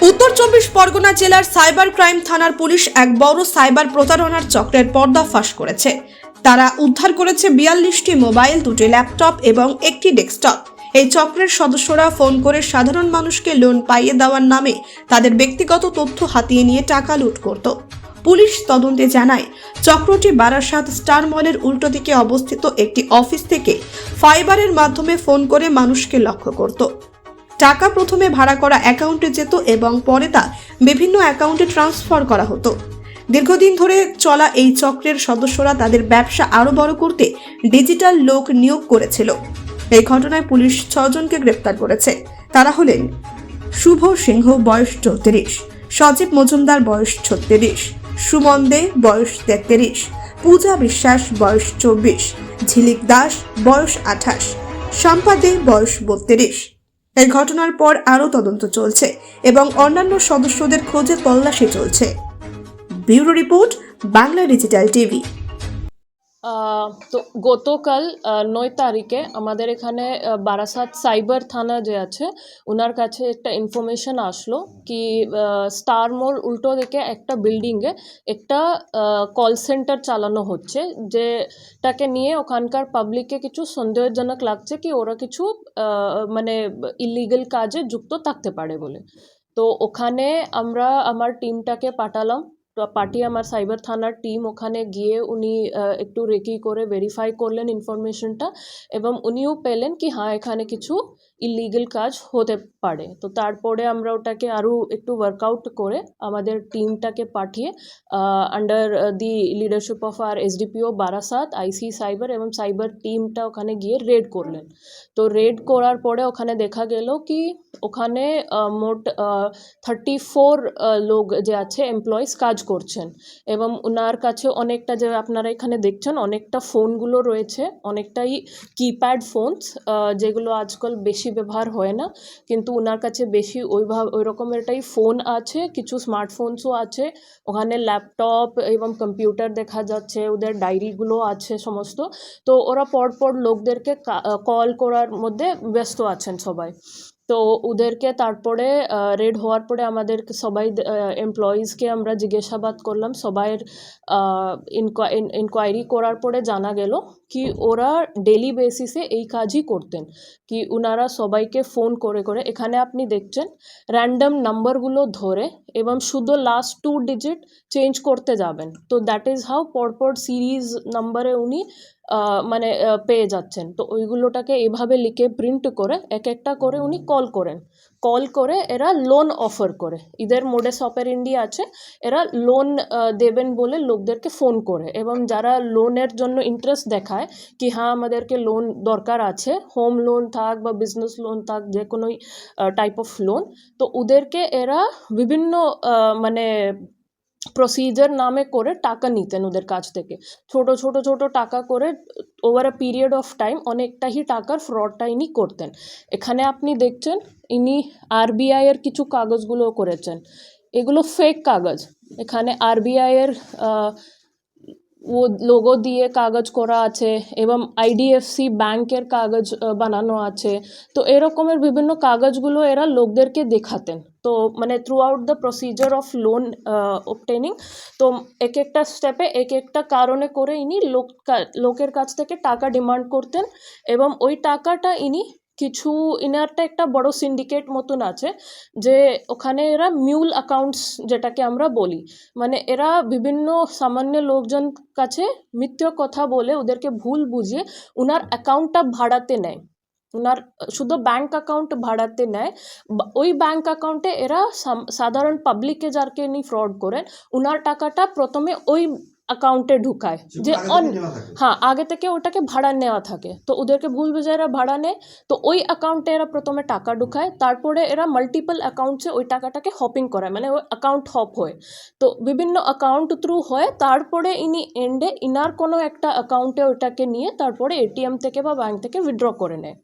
উত্তর চব্বিশ পরগনা জেলার সাইবার ক্রাইম থানার পুলিশ এক বড় সাইবার প্রতারণার চক্রের পর্দাফাশ করেছে। তারা উদ্ধার করেছে বিয়াল্লিশটি মোবাইল, দুটি ল্যাপটপ এবং একটি ডেস্কটপ। এই চক্রের সদস্যরা ফোন করে সাধারণ মানুষকে লোন পাইয়ে দেওয়ার নামে তাদের ব্যক্তিগত তথ্য হাতিয়ে নিয়ে টাকা লুট করত। পুলিশ তদন্তে জানায়, চক্রটি বারাসাত স্টার মলের উল্টো দিকে অবস্থিত একটি অফিস থেকে ফাইবারের মাধ্যমে ফোন করে মানুষকে লক্ষ্য করত। টাকা প্রথমে ভাড়া করা অ্যাকাউন্টে যেত এবং পরে তা বিভিন্ন অ্যাকাউন্টে ট্রান্সফার করা হতো। দীর্ঘদিন ধরে চলা এই চক্রের সদস্যরা তাদের ব্যবসা আরও বড় করতে ডিজিটাল লোক নিয়োগ করেছিল। এই ঘটনায় পুলিশ ছজনকে গ্রেপ্তার করেছে। তারা হলেন শুভ সিংহ, বয়স চৌত্রিশ, সজীব মজুমদার, বয়স ছত্রিশ, সুমন দে, বয়স তেত্রিশ, পূজা বিশ্বাস, বয়স চব্বিশ, ঝিলিক দাস, বয়স আঠাশ, শম্পা দে, বয়স বত্রিশ। এই ঘটনার পর আরও তদন্ত চলছে এবং অন্যান্য সদস্যদের খোঁজে তল্লাশি চলছে। Bureau report, Bangla digital TV. তো গতকাল নয় তারিখে আমাদের এখানে বারাসাত সাইবার থানা যে আছে ওনার কাছে একটা ইনফরমেশন আসলো কি স্টার মোল উল্টো দিকে একটা বিল্ডিংয়ে একটা কল সেন্টার চালানো হচ্ছে যেটাকে নিয়ে ওখানকার পাবলিককে কিছু সন্দেহজনক লাগছে কি ওরা কিছু মানে ইলিগাল কাজে যুক্ত থাকতে পারে বলে। তো ওখানে আমরা, আমার টিমটাকে পাঠালাম তো পাঠিয়ে আমার সাইবার থানার টিম ওখানে গিয়ে উনি একটু রেকি করে ভেরিফাই করলেন ইনফরমেশনটা এবং উনিও পেলেন কি হ্যাঁ এখানে কিছু ইলিগাল কাজ হতে পারে। তো তারপরে আমরা ওটাকে আরও একটু ওয়ার্কআউট করে আমাদের টিমটাকে পাঠিয়ে আন্ডার দি লিডারশিপ অফ আর এসডিপিও বারাসাত আইসি সাইবার এবং সাইবার টিমটা ওখানে গিয়ে রেড করলেন। তো রেড করার পরে ওখানে দেখা গেল কি, ওখানে মোট থার্টি ফোর লোক যে আছে এমপ্লয়িজ কাজ করছেন। এবং ওনার কাছে অনেকটা যে আপনারা এখানে দেখছেন, অনেকটা ফোনগুলো রয়েছে, অনেকটাই কিপ্যাড ফোনস যেগুলো আজকাল বেশি ব্যবহার হয় না। কিন্তু ওনার কাছে বেশি ওইভাবে ওই রকমেরটাই ফোন আছে, কিছু স্মার্টফোনসও আছে। ওখানে ল্যাপটপ এবং কম্পিউটার দেখা যাচ্ছে, ওদের ডায়েরিগুলো আছে সমস্ত। তো ওরা পরপর লোকদেরকে কল করার মধ্যে ব্যস্ত আছেন সবাই। তো ওদেরকে তারপরে রেড হওয়ার পরে আমাদের সবাই এমপ্লয়িজকে আমরা জিজ্ঞাসাবাদ করলাম। সবাইয়ের ইনকোয়ারি করার পরে জানা গেল কি ওরা ডেলি বেসিসে এই কাজই করতেন। কি ওনারা সবাইকে ফোন করে করে, এখানে আপনি দেখছেন র্যান্ডম নাম্বারগুলো ধরে এবং শুধু লাস্ট টু ডিজিট চেঞ্জ করতে যাবেন। তো দ্যাট ইজ হাউ পরপর সিরিজ নাম্বারে উনি মানে পেয়ে যাচ্ছেন। তো ওইগুলোটাকে এভাবে লিখে প্রিন্ট করে এক একটা করে উনি কল করেন। কল করে এরা লোন অফার করে। ঈদের মোডে মোডেস ইন্ডিয়া আছে, এরা লোন দেবেন বলে লোকদেরকে ফোন করে এবং যারা লোনের জন্য ইন্টারেস্ট দেখায় কি হ্যাঁ আমাদেরকে লোন দরকার আছে হোম লোন থাক বা বিজনেস লোন থাক, যে কোনো টাইপ অফ লোন তো ওদেরকে এরা বিভিন্ন মানে প্রসিজার নামে করে টাকা নিতেন ওদের কাছ থেকে। ছোট ছোট ছোট টাকা করে over a period of time অনেকটাই টাকার ফ্রডটা ইনি করতেন। এখানে আপনি দেখছেন, ইনি আরবিআই এর কিছু কাগজগুলো করেছেন। এগুলো ফেক কাগজ। এখানে আরবিআইয়ের ও লোগো দিয়ে কাগজ করা আছে এবং আইডিএফসি ব্যাংকের কাগজ বানানো আছে তো এরকমের বিভিন্ন কাগজগুলো এরা লোকদেরকে দেখাতেন তো মানে throughout the procedure of loan obtaining তো এক একটা স্টেপে এক একটা কারণে করে ইনি লোক লোকের কাছ থেকে টাকা ডিমান্ড করতেন এবং ওই টাকাটা ইনি কিছু ইনারটা একটা বড় সিন্ডিকেট মতন আছে যে ওখানে এরা মিউল অ্যাকাউন্টস যেটাকে আমরা বলি। মানে এরা বিভিন্ন সামান্য লোকজন কাছে মিথ্যে কথা বলে ওদেরকে ভুল বুঝিয়ে ওনার অ্যাকাউন্টটা ভাড়াতে নেয়। ওনার শুধু ব্যাংক অ্যাকাউন্ট ভাড়াতে নেয়। ওই ব্যাংক অ্যাকাউন্টে এরা সাধারণ পাবলিকে যারকে নি ফ্রড করেন ওনার টাকাটা প্রথমে ওই অ্যাকাউন্টে ঢুকায়। যে অন হ্যাঁ আগে থেকে ওটাকে ভাড়া নেওয়া থাকে। তো ওদেরকে ভুল বুঝে এরা ভাড়া নেয়। তো ওই অ্যাকাউন্টে এরা প্রথমে টাকা ঢুকায়। তারপরে এরা মাল্টিপল অ্যাকাউন্টসে ওই টাকাটাকে হপিং করায়। মানে ওই অ্যাকাউন্ট হপ হয়। তো বিভিন্ন অ্যাকাউন্ট থ্রু হয়। তারপরে ইনি এন্ডে ইনার কোনো একটা অ্যাকাউন্টে ওইটাকে নিয়ে তারপরে এটিএম থেকে বা ব্যাঙ্ক থেকে উইথড্র করে নেয়।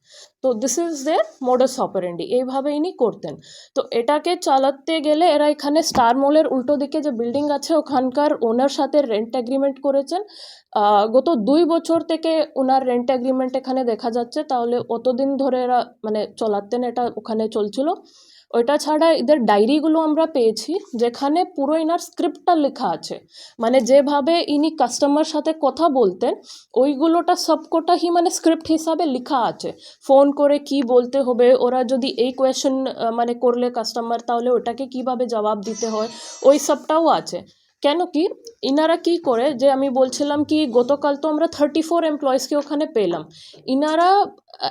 তো this is their modus operandi এইভাবে ইনি করতেন। তো এটাকে চালাতে গেলে এরা এখানে স্টার মলের উল্টো দিকে যে বিল্ডিং আছে, ওখানকার ওনার সাথে রেন্ট এগ্রিমেন্ট করেছেন। গত দুই বছর থেকে ওনার রেন্ট এগ্রিমেন্ট এখানে দেখা যাচ্ছে, তাহলে অতদিন ধরে এরা মানে চলাতেন, এটা ওখানে চলছিল। ওইটা ছাড়া এদের ডায়েরিগুলো আমরা পেয়েছি, যেখানে পুরো ইনার স্ক্রিপ্টটা লেখা আছে। মানে যেভাবে ইনি কাস্টমার সাথে কথা বলতেন, ওইগুলোটা সবকটাই মানে স্ক্রিপ্ট হিসাবে লেখা আছে। ফোন করে কি বলতে হবে, ওরা যদি এই কোয়েশ্চেন মানে করলে কাস্টমার তাহলে ওটাকে কীভাবে জবাব দিতে হয়, ওই সবটাও আছে। কেন কি? ইনারা কি করে? যে আমি বলছিলাম কি, গতকাল তো আমরা থার্টি ফোর এমপ্লয়িজকে ওখানে পেলাম। ইনারা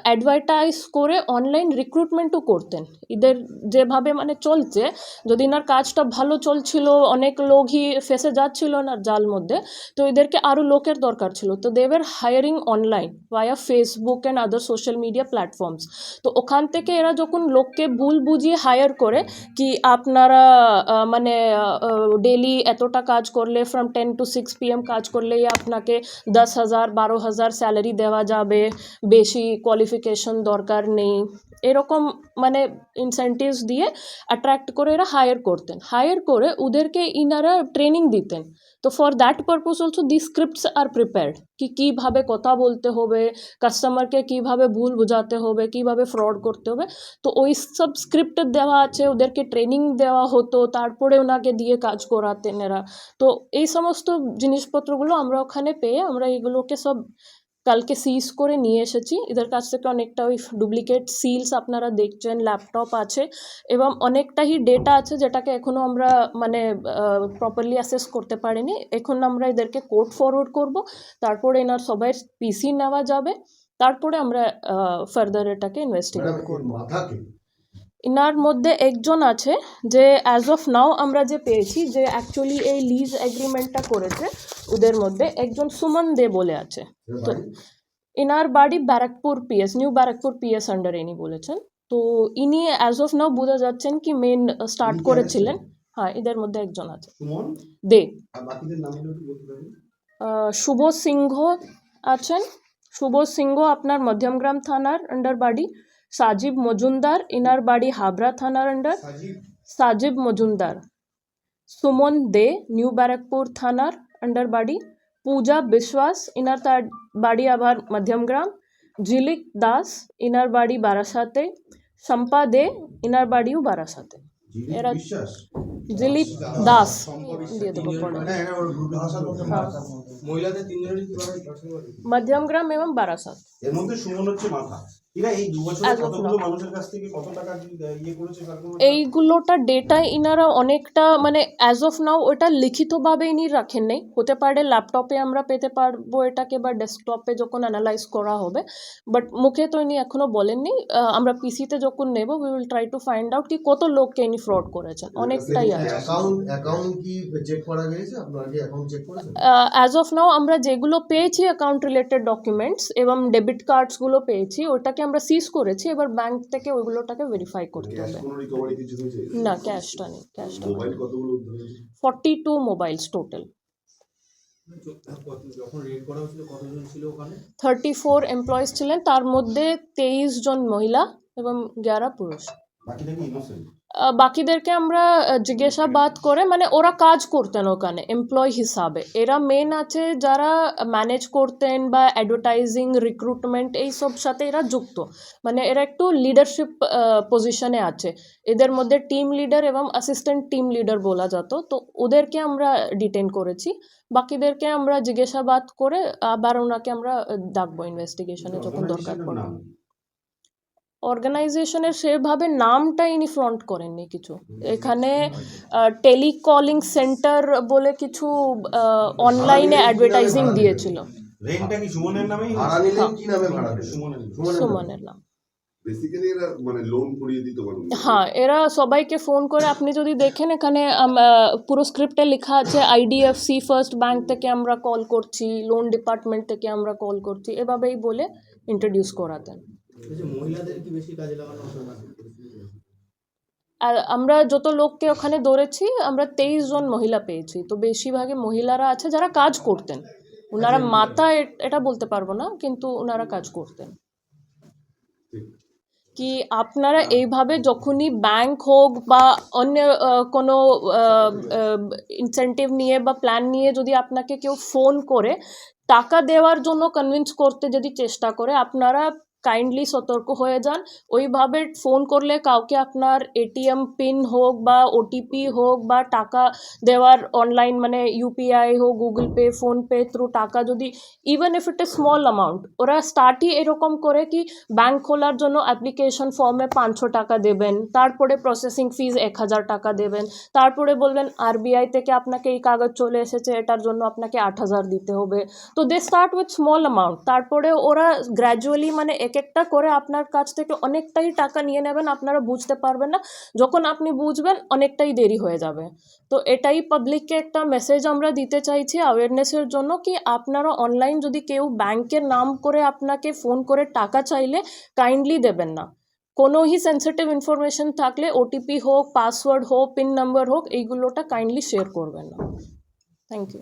অ্যাডভার্টাইজ করে অনলাইন রিক্রুটমেন্টও করতেন। এদের যেভাবে মানে চলছে, যদি ইনার কাজটা ভালো চলছিল, অনেক লোকই ফেসে যাচ্ছিল না জাল মধ্যে, তো এদেরকে আরও লোকের দরকার ছিল। তো দেওয়ার hiring online via Facebook and other social media platforms তো ওখান থেকে এরা যখন লোককে ভুল বুঝিয়ে হায়ার করে, কি আপনারা মানে ডেলি এতটা কাজ করলে from ten to six P M কাজ করলেই আপনাকে দশ হাজার, বারো হাজার স্যালারি দেওয়া যাবে। বেশি কোয়ালিফিকেশন দরকার নেই। এরকম মানে ইনসেন্টিভস দিয়ে অ্যাট্রাক্ট করে এরা হায়ার করতেন। হায়ার করে ওদেরকে ইনারা ট্রেনিং দিতেন। তো for that purpose also the scripts are prepared কি কীভাবে কথা বলতে হবে কাস্টমারকে কীভাবে ভুল বোঝাতে হবে কীভাবে ফ্রড করতে হবে তো ওই সব স্ক্রিপ্ট দেওয়া আছে ওদেরকে ট্রেনিং দেওয়া হতো তারপরে ওনাকে দিয়ে কাজ করাতেন এরা তো এই সমস্ত জিনিসপত্রগুলো আমরা ওখানে পেয়ে আমরা এগুলোকে সব কালকে সিজ করে নিয়ে এসেছি। এদের কাছ থেকে অনেকটা ওই ডুপ্লিকেট সিলস আপনারা দেখছেন ল্যাপটপ আছে এবং অনেকটাই ডেটা আছে যেটাকে এখনও আমরা মানে প্রপারলি অ্যাসেস করতে পারিনি। এখন আমরা এদেরকে কোড ফরওয়ার্ড করব তারপরে এনার সবাই পিসি নেওয়া যাবে তারপরে আমরা ফার্দার এটাকে ইনভেস্টিগেট করব। করব ইনার মধ্যে একজন আছে যে অ্যাজ অফ নাও আমরা যে পেয়েছি যে অ্যাকচুয়ালি এই লিজ এগ্রিমেন্টটা করেছে ওদের মধ্যে একজন সুমন দে বলে আছে। তো বাড়ি? ইনার বাড়ি Barrackpore PS new Barrackpore PS under ইনি বলেছেন। তো ইনি অ্যাজ অফ নাও বোঝা যাচ্ছেন কি মেন স্টার্ট করেছিলেন। হ্যাঁ এদের মধ্যে একজন আছে। দে। শুভ সিংহ আছেন। শুভ সিংহ আপনার মধ্যমগ্রাম থানার আন্ডার বাড়ি। সাজিব মজুমদার ইনার বাড়ি হাবড়া থানার আন্ডার সাজিব। মজুমদার। সুমন দে নিউ ব্যারাকপুর থানার আন্ডার বাড়ি। পূজা বিশ্বাস ইনার তার বাড়ি আবার মধ্যমগ্রাম জিলিক দাস ইনার বাড়ি বারাসাতে। শম্পা দে ইনার বাড়িও বারাসাতে। এরা- বিশ্বাস? দাস দিয়ে দেবো পরে। মানে হ্যাঁ। মধ্যমগ্রাম এবং বারাসাত। এর মধ্যে সুমন হচ্ছে মাথা। টাকা দিয়ে- ইয়ে? এইগুলোটা ডেটা ইনারা অনেকটা মানে অ্যাজ অফ নাও ওটা লিখিতভাবে ইনি রাখেন নেই। হতে পারে ল্যাপটপে আমরা পেতে পারব এটাকে বা ডেস্কটপে যখন অ্যানালাইজ করা হবে। বাট মুখে তো ইনি এখনও বলেননি আমরা পিসিতে যখন নেব we will try to find out কি কত লোককে ইনি ফ্রড করেছেন। অনেকটাই আছে। অ্যাজ অফ নাও আমরা যেগুলো পেয়েছি অ্যাকাউন্ট রিলেটেড ডকুমেন্টস এবং ডেবিট কার্ডসগুলো পেয়েছি ওটাকে আমরা সিজ করেছি এবার ব্যাংক থেকে ওইগুলোটাকে ভেরিফাই করতে হবে। না ক্যাশটা নেই ক্যাশটা forty two mobiles total thirty four employees ছিলেন তার মধ্যে তেইশ জন মহিলা এবং গ্যারা পুরুষ। বাকিদেরকে আমরা জিজ্ঞাসাবাদ করে মানে ওরা কাজ করতেন ওখানে এমপ্লয় হিসাবে। এরা মেন আছে যারা ম্যানেজ করতেন বা অ্যাডভার্টাইজিং রিক্রুটমেন্ট এইসব সাথে এরা যুক্ত। মানে এরা একটু লিডারশিপ পজিশনে আছে। এদের মধ্যে টিম লিডার এবং অ্যাসিস্ট্যান্ট টিম লিডার বলা যেত। তো ওদেরকে আমরা ডিটেন করেছি। বাকিদেরকে আমরা জিজ্ঞাসাবাদ করে আবার ওনাকে আমরা ডাকবো ইনভেস্টিগেশনে যখন দরকার পড়বে নাম? অর্গানাইজেশনের সেভাবে নামটা ইনি ফ্রন্ট করেননি কিছু। এখানে টেলিকলিং সেন্টার বলে কিছু অনলাইনে অ্যাডভার্টাইজিং দিয়েছিল। সুমনের নামে। মানে হ্যাঁ এরা সবাইকে ফোন করে আপনি যদি দেখেন এখানে পুরো স্ক্রিপ্টে লেখা আছে আইডিএফসি ফার্স্ট ব্যাংক থেকে আমরা কল করছি লোন ডিপার্টমেন্ট থেকে আমরা কল করছি এভাবেই বলে ইন্ট্রোডিউস করাতেন। আর আমরা যত লোককে ওখানে ধরেছি আমরা তেইশ জন মহিলা পেয়েছি। তো বেশিরভাগই মহিলারা আছে যারা কাজ করতেন। ওনারা মাথা এ- এটা বলতে পারব না কিন্তু ওনারা কাজ করতেন। কি আপনারা এইভাবে যখনই ব্যাংক হোক বা অন্য কোনো ইনসেন্টিভ নিয়ে বা প্ল্যান নিয়ে যদি আপনাকে কেউ ফোন করে টাকা দেওয়ার জন্য কনভিন্স করতে যদি চেষ্টা করে আপনারা কাইন্ডলি সতর্ক হয়ে যান। ওইভাবে ফোন করলে কাউকে আপনার এটিএম পিন হোক বা ওটিপি হোক বা টাকা দেওয়ার অনলাইন মানে ইউপিআই হোক গুগল পে ফোনপে থ্রু টাকা যদি even if it a small amount ওরা স্টার্টই এরকম করে কি ব্যাংক খোলার জন্য অ্যাপ্লিকেশন ফর্মে পাঁচশো টাকা দেবেন, তারপরে প্রসেসিং ফিজ এক হাজার টাকা দেবেন, তারপরে বলবেন আরবিআই থেকে আপনাকে এই কাগজ চলে এসেছে, এটার জন্য আপনাকে আট হাজার দিতে হবে। তো they start with small amount তারপরে ওরা গ্র্যাজুয়ালি মানে এক একটা করে আপনার কাছ থেকে অনেকটাই টাকা নিয়ে নেবেন, আপনারা বুঝতে পারবেন না। যখন আপনি বুঝবেন, অনেকটাই দেরি হয়ে যাবে। তো এটাই পাবলিককে একটা মেসেজ আমরা দিতে চাইছি অ্যাওয়ারনেসের জন্য কি আপনারা অনলাইন যদি কেউ ব্যাংকের নাম করে আপনাকে ফোন করে টাকা চাইলে কাইন্ডলি দেবেন না। কোনোই সেন্সিটিভ ইনফরমেশন থাকলে ওটিপি হোক পাসওয়ার্ড হোক পিন নাম্বার হোক, এইগুলোটা কাইন্ডলি শেয়ার করবেন না। Thank you